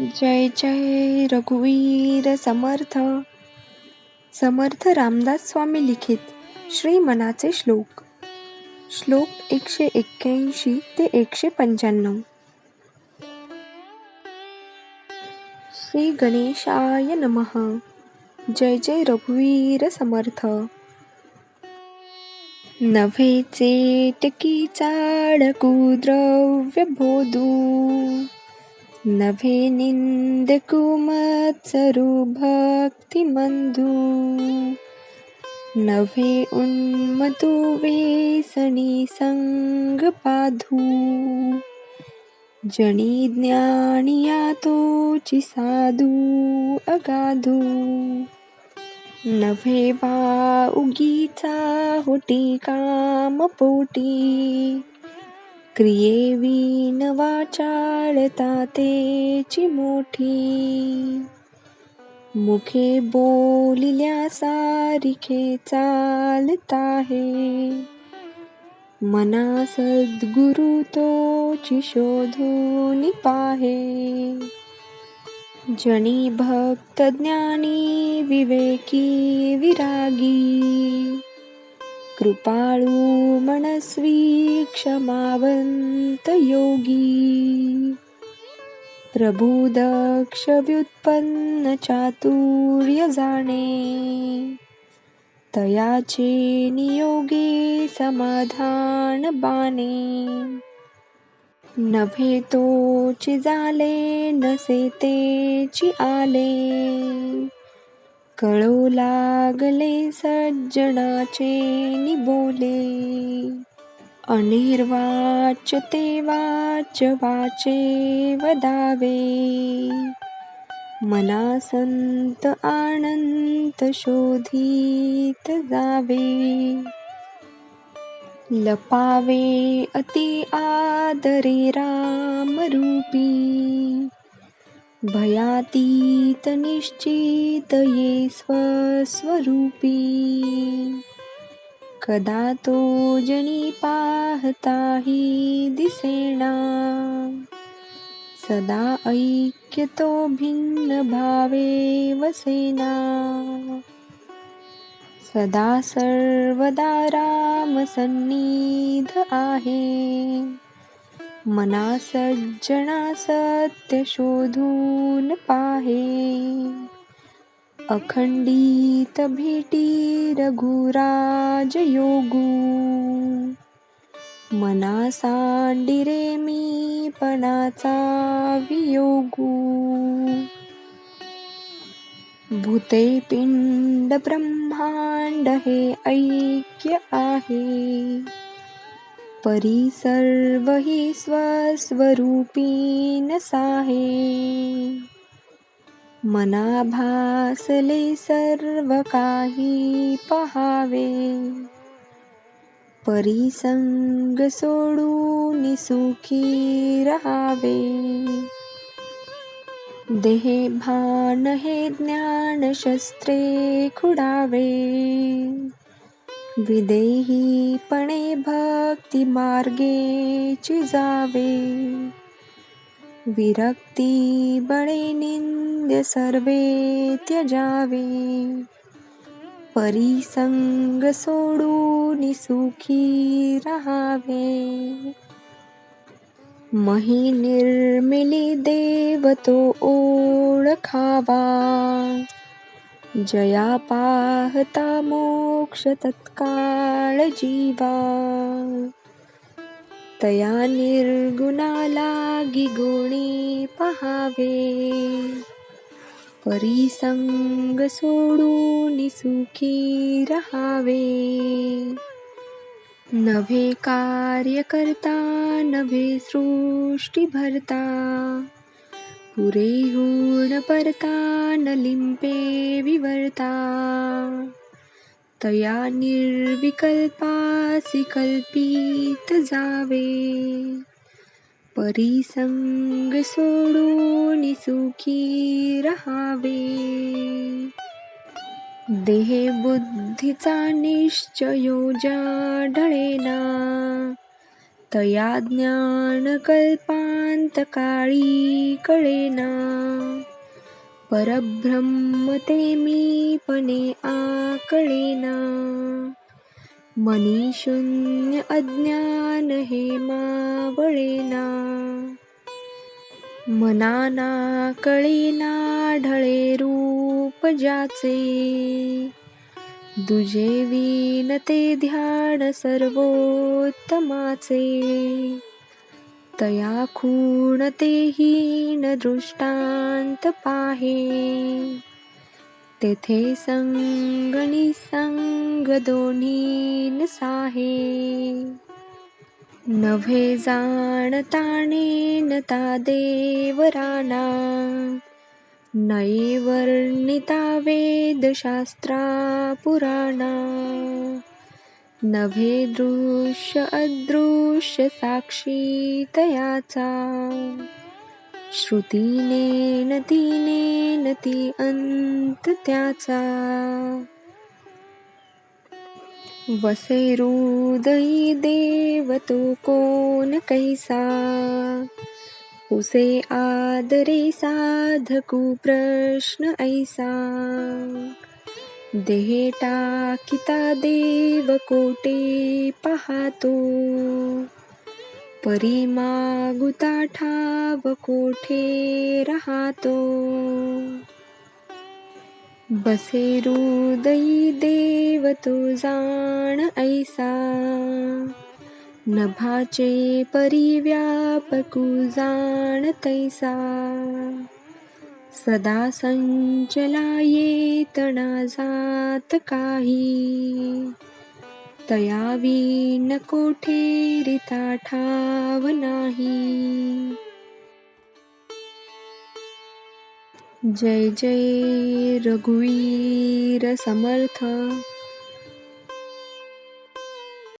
जय जय रघुवीर समर्थ. समर्थ रामदास स्वामी लिखित श्री मनाचे श्लोक. श्लोक एकशे एक्क्याऐंशी ते एकशे पंच्याण्णव. श्री गणेशाय नमः. जय जय रघुवीर समर्थ. नव्हे चेटकी चाळ कुद्रव्य बोधू नभे निंदकु मत्सरु भक्तिमंदू। नभे उन्मतु वेसणी संग पाधू जणी ज्ञानिया तोची साधू अगाधू। नभे वा उगीचा होटी काम पोटी वाचाळता तेची मोठी. मुखे बोलिल्या सारिखे चालता हे. मना सद्गुरु तोची शोधून पाहे. जनी भक्त ज्ञानी विवेकी विरागी. कृपाळू मनस्वी क्षमावंत योगी। प्रभू दक्ष व्युत्पन्न चातुर्य जाणे। तयाचे नियोगे समाधान बाणे। नभे तोची जाले नसे तेची आले। कळू लागले सज्जनाचे निबोले. अनिर्वाच ते वाच वाचे वदावे. मना संत आनंद शोधित जावे. लपावे अति आदरे राम रूपी भयातीत निश्चित ये स्वस्वरूपी। कदा तो जनी पाहताही दिसेना। सदा ऐक्यतो भिन्न भावे वसेना। सदा सर्वदा राम सन्निध आहे। मना सज्जना सत्य शोधून पाहे। अखंडित भेटी रघुराज योगू। मना सांडिरे मी पणाचा वियोगू। भूते पिंड ब्रह्मांड हे ऐक्य आहे। परी सर्व ही स्वस्वरूपी नसाहे मना भासले सर्व काही पहावे। परिसंग सोडून सुखी रहावे। देहे भान हे ज्ञान शस्त्रे खुडावे विदेहीपणे भक्ती मार्गेची जावे। विरक्ती बळे निंद्य सर्वे त्यजावे। परिसंग सोडून सुखी राहावे। मही निर्मिली देव तो ओळखावा। जया पाहता मोक्ष तत्काळ जीवा. तया निर्गुणा लागी गुणी पहावे. परिसंग सोडून सुखी रहावे. नभे कार्य करता नभे सृष्टी भरता. पुरे होण परता न लिंपे विवर्ता. तया निर्विकल्पासी कल्पित जावे. परिसंग सोडून सुखी रहावे. देहे बुद्धीचा निश्चयो ढळेना. तया ज्ञानकल्पान्तकाळी कळेना परब्रह्म ते मीपणे आकळेना. मनी शून्य अज्ञान हे मावळेना. मनाना कळेना ढळे रूप ज्याचे. दुजे वीन ते ध्यान सर्वोत्तमाचे. तया खूण ते हीन दृष्टांत पाहे. तेथे संग निसंग दोन्ही नसाहे नव्हे न ता देवराना वर्णिता वेदशास्त्रा पुराणा नभे दृश्य अदृश्य साक्षी तयाचा। श्रुतीने नतीने नती अंत त्याचा। वसे हृदयी देवतो कोण कैसा? उसे आदरे साधकू प्रश्न ऐसा। देहे टाकिता देव कोटे पाहातो। परी मागुता ठाव कोठे राहतो। बसे हृदयी देव तो जाण ऐसा। नभाचे परिव्यापकू जाण तैसा। सदा संचला येतना जात काही। तया न कोठे रिता ठाव नाही। जय जय रघुवीर समर्थ।